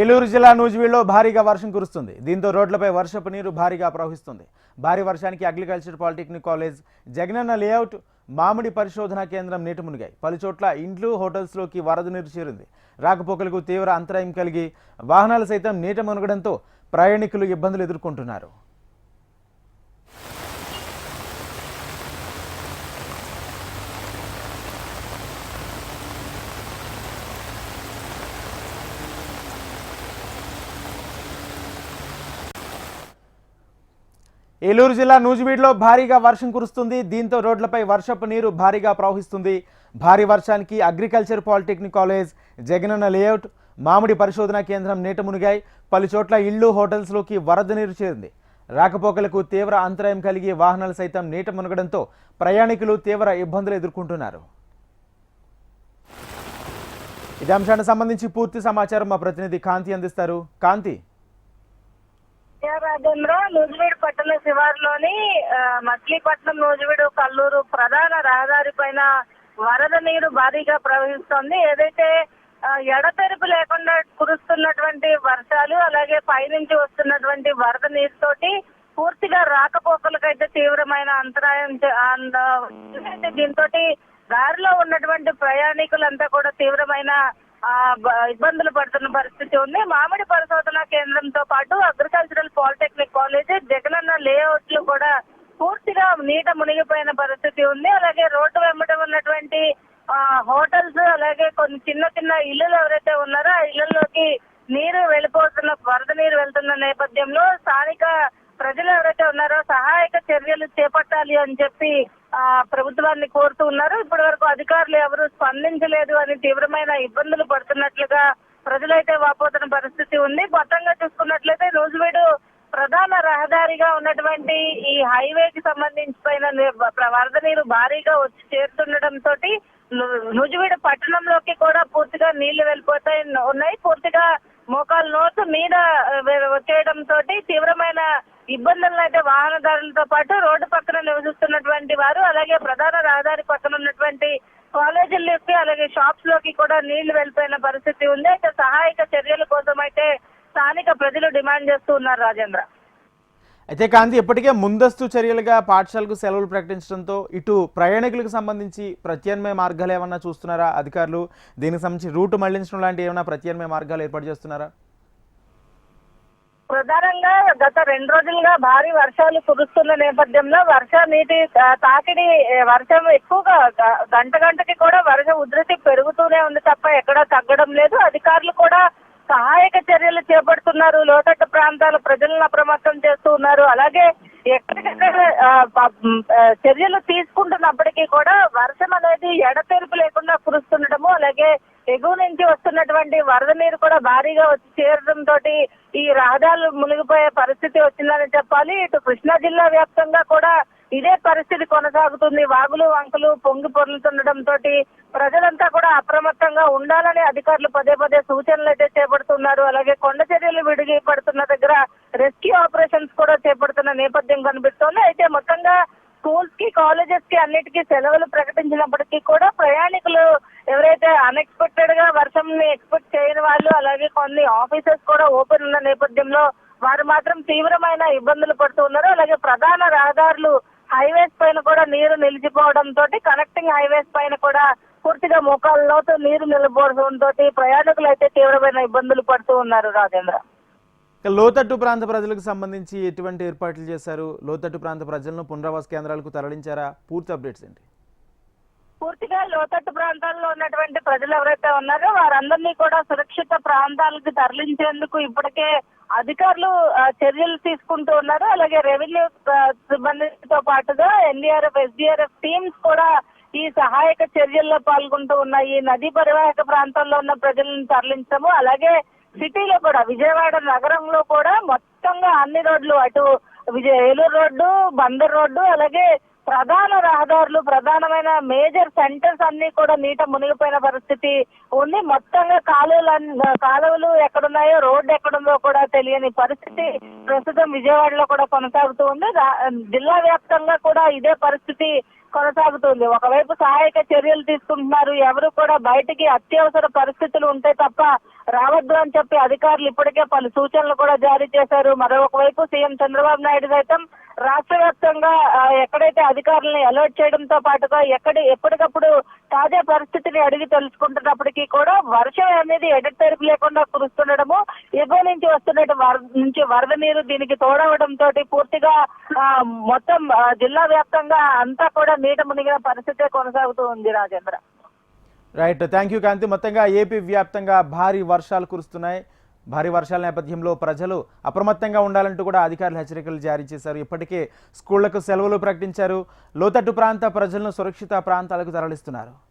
ఏలూరు జిల్లా నూజివీడులో భారీగా వర్షం కురుస్తుంది. దీంతో రోడ్లపై వర్షపు నీరు భారీగా ప్రవహిస్తుంది. భారీ వర్షానికి agriculture polytechnic college Jagananna layout మామిడి పరిశోధనా కేంద్రం నీట మునిగాయి. పలుచోట్ల ఇండ్లు హోటల్స్లోకి వరద నీరు చేరింది. రాకపోకలకు తీవ్ర అంతరాయం కలిగి వాహనాలు సైతం నీట మునగడంతో ప్రయాణికులు ఇబ్బందులు ఎదుర్కొంటున్నారు. ఏలూరు జిల్లా నూజివీడ్లో భారీగా వర్షం కురుస్తుంది. దీంతో రోడ్లపై వర్షపు నీరు భారీగా ప్రవహిస్తుంది. భారీ వర్షానికి agriculture polytechnic college Jagananna layout మామిడి పరిశోధనా కేంద్రం నీట మునిగాయి. పలు చోట్ల ఇళ్ళు హోటల్స్లోకి వరద నీరు చేరింది. రాకపోకలకు తీవ్ర అంతరాయం కలిగి వాహనాలు సైతం నీట మునగడంతో ప్రయాణికులు తీవ్ర ఇబ్బందులు ఎదుర్కొంటున్నారు. ఇదే అంశానికి సంబంధించి పూర్తి సమాచారం మా ప్రతినిధి కాంతి అందిస్తారు. కాంతి ఏ నూజివీడు పట్టణ శివారులోని మచిలీపట్నం నూజివీడు కల్లూరు ప్రధాన రహదారి పైన వరద నీరు భారీగా ప్రవహిస్తోంది. ఏదైతే ఎడతెరుపు ఎడతెరిపి లేకుండా కురుస్తున్నటువంటి వర్షాలు అలాగే పైనుంచి వస్తున్నటువంటి వరద నీరుతోటి పూర్తిగా రాకపోకలకైతే తీవ్రమైన అంతరాయం దీంతో దారిలో ఉన్నటువంటి ప్రయాణికులంతా కూడా తీవ్రమైన ఇబ్బందులు పడుతున్న పరిస్థితి ఉంది. మామిడి పరిశోధన కేంద్రంతో పాటు అగ్రికల్చరల్ పాలిటెక్నిక్ కాలేజ్ జగనన్న లేఅవుట్లు కూడా పూర్తిగా నీట మునిగిపోయిన పరిస్థితి ఉంది. అలాగే రోడ్డు వెంబడి ఉన్నటువంటి ఆ, హోటల్స్ అలాగే కొన్ని చిన్న చిన్న ఇల్లులు ఎవరైతే ఉన్నారో ఆ ఇళ్ళలోకి నీరు వెళ్ళిపోతున్న వరద నీరు వెళ్తున్న నేపథ్యంలో స్థానిక ప్రజలు ఎవరైతే ఉన్నారో సహాయక చర్యలు చేపట్టాలి అని చెప్పి ప్రభుత్వాన్ని కోరుతూ ఉన్నారు. ఇప్పటి వరకు అధికారులు ఎవరు స్పందించలేదు అని తీవ్రమైన ఇబ్బందులు పడుతున్నట్లుగా ప్రజలైతే వాపోతున్న పరిస్థితి ఉంది. మొత్తంగా చూసుకున్నట్లయితే నూజివీడు ప్రధాన రహదారిగా ఉన్నటువంటి ఈ హైవేకి కి పైన వరద నీరు భారీగా వచ్చి చేరుతుండటంతో నూజివీడు పట్టణంలోకి కూడా పూర్తిగా నీళ్ళు వెళ్ళిపోతాయి ఉన్నాయి. పూర్తిగా మోకాలు నోట్ మీద ఆ, వచ్చేయడంతో తీవ్రమైన ఇబ్బందులను అయితే వాహనదారులతో పాటు రోడ్డు పక్కన నివసిస్తున్నటువంటి వారు అలాగే ప్రధాన రహదారి పక్కన ఉన్నటువంటి కాలేజీల్లోకి అలాగే షాప్స్లోకి కూడా నీళ్ళు వెళ్ళిపోయిన పరిస్థితి ఉంది. అయితే సహాయక చర్యల కోసం అయితే స్థానిక ప్రజలు డిమాండ్ చేస్తూ ఉన్నారు రాజేంద్ర. అయితే కాంతి ఇప్పటికే ముందస్తు చర్యలుగా పాఠశాలకు సెలవులు ప్రకటించడంతో ఇటు ప్రయాణికులకు సంబంధించి ప్రత్యామ్నాయ మార్గాలు ఏమన్నా చూస్తున్నారా అధికారులు? దీనికి సంబంధించి రూట్ మళ్ళించడం లాంటి ఏమైనా ప్రత్యామ్నాయ మార్గాలు ఏర్పాటు చేస్తున్నారా? ప్రధానంగా గత రెండు రోజులుగా భారీ వర్షాలు కురుస్తున్న నేపథ్యంలో వర్ష నీటి తాకిడి వర్షం ఎక్కువగా గంట గంటకి కూడా వర్ష ఉధృతి పెరుగుతూనే ఉంది తప్ప ఎక్కడా తగ్గడం లేదు. అధికారులు కూడా సహాయక చర్యలు చేపడుతున్నారు. లోతట్టు ప్రాంతాల ప్రజలను అప్రమత్తం చేస్తూ ఉన్నారు. అలాగే ఎక్కడికక్కడ చర్యలు తీసుకుంటున్నప్పటికీ కూడా వర్షం అనేది ఎడతెరుపు లేకుండా కురుస్తుండటము అలాగే ఎగువ నుంచి వస్తున్నటువంటి వరద నీరు కూడా భారీగా వచ్చి చేరడం తోటి ఈ రహదారులు మునిగిపోయే పరిస్థితి వచ్చిందని చెప్పాలి. ఇటు కృష్ణా జిల్లా వ్యాప్తంగా కూడా ఇదే పరిస్థితి కొనసాగుతుంది. వాగులు వంకలు పొంగి పొర్లుతుండడం తోటి ప్రజలంతా కూడా అప్రమత్తంగా ఉండాలని అధికారులు పదే పదే సూచనలు అయితే చేపడుతున్నారు అలాగే కొండ చర్యలు విడిగి పడుతున్న దగ్గర రెస్క్యూ ఆపరేషన్స్ కూడా చేపడుతున్న నేపథ్యం కనిపిస్తోంది. అయితే మొత్తంగా స్కూల్స్కి కాలేజెస్కి అన్నిటికీ సెలవులు ప్రకటించినప్పటికీ కూడా ప్రయాణికులు ఎవరైతే అన్ఎక్స్పెక్టెడ్గా వర్షం ని ఎక్స్పెక్ట్ చేయని వాళ్ళు అలాగే కొన్ని ఆఫీసెస్ కూడా ఓపెన్ ఉన్న నేపథ్యంలో వారు మాత్రం తీవ్రమైన ఇబ్బందులు పడుతూ ఉన్నారు. అలాగే ప్రధాన రహదారులు హైవేస్ పైన కూడా నీరు నిలిచిపోవడం తోటి కనెక్టింగ్ హైవేస్ పైన కూడా పూర్తిగా మోకాళ్ళ లోతు నీరు నిలబడడంతో ప్రయాణికులు అయితే తీవ్రమైన ఇబ్బందులు పడుతూ ఉన్నారు రాజేంద్ర. లోతట్టు ప్రాంత ప్రజలకు సంబంధించి ఎటువంటి ఏర్పాట్లు చేశారు? లోతట్టు ప్రాంత ప్రజలను పునరావాస కేంద్రాలకు తరలించారా? పూర్తి అప్డేట్స్ ఏంటి? పూర్తిగా లోతట్టు ప్రాంతాల్లో ఉన్నటువంటి ప్రజలు ఎవరైతే ఉన్నారో వారందరినీ కూడా సురక్షిత ప్రాంతాలకు తరలించేందుకు ఇప్పటికే అధికారులు చర్యలు తీసుకుంటూ ఉన్నారు. అలాగే రెవెన్యూ సిబ్బందితో పాటుగా ఎన్డీఆర్ఎఫ్ ఎస్డీఆర్ఎఫ్ టీమ్స్ కూడా ఈ సహాయక చర్యల్లో పాల్గొంటూ ఉన్నాయి నదీ పరివాహక ప్రాంతాల్లో ఉన్న ప్రజలను తరలించడము అలాగే సిటీలో కూడా విజయవాడ నగరంలో కూడా మొత్తంగా అన్ని రోడ్లు అటు విజయ ఏలూరు రోడ్డు బందర్ రోడ్డు అలాగే ప్రధాన రహదారులు ప్రధానమైన మేజర్ సెంటర్స్ అన్ని కూడా నీట మునిగిపోయిన పరిస్థితి ఉంది. మొత్తంగా కాలువలు కాలువలు ఎక్కడున్నాయో రోడ్డు ఎక్కడుందో కూడా తెలియని పరిస్థితి. ప్రస్తుతం విజయవాడలో కూడా కొనసాగుతూ ఉంది. జిల్లా వ్యాప్తంగా కూడా ఇదే పరిస్థితి కొనసాగుతుంది. ఒకవైపు సహాయక చర్యలు తీసుకుంటున్నారు. ఎవరు కూడా బయటికి అత్యవసర పరిస్థితులు ఉంటే తప్ప రావద్దు అని చెప్పి అధికారులు ఇప్పటికే పలు సూచనలు కూడా జారీ చేశారు. మరొక వైపు సీఎం చంద్రబాబు నాయుడు సైతం రాష్ట్ర వ్యాప్తంగా ఎక్కడైతే అధికారులను అలర్ట్ చేయడంతో పాటుగా ఎక్కడ ఎప్పటికప్పుడు తాజా పరిస్థితిని అడిగి తెలుసుకుంటున్నప్పటికీ కూడా వర్షం అనేది ఎడతెరిపి లేకుండా కురుస్తుండడము ఎగువ నుంచి వస్తున్నట్టు వరద నుంచి వరద నీరు దీనికి తోడవడం తోటి పూర్తిగా ఆ, మొత్తం జిల్లా వ్యాప్తంగా అంతా కూడా నీట మునిగిన పరిస్థితే కొనసాగుతూ ఉంది Rajendra. Right thank you Kanthi. మొత్తంగా ఏపీ వ్యాప్తంగా భారీ వర్షాలు కురుస్తున్నాయి. భారీ వర్షాల నేపథ్యంలో ప్రజలు అప్రమత్తంగా ఉండాలంటూ కూడా అధికారులు హెచ్చరికలు జారీ చేశారు. ఇప్పటికే స్కూళ్ళకు సెలవులు ప్రకటించారు. లోతట్టు ప్రాంత ప్రజలను సురక్షిత ప్రాంతాలకు తరలిస్తున్నారు.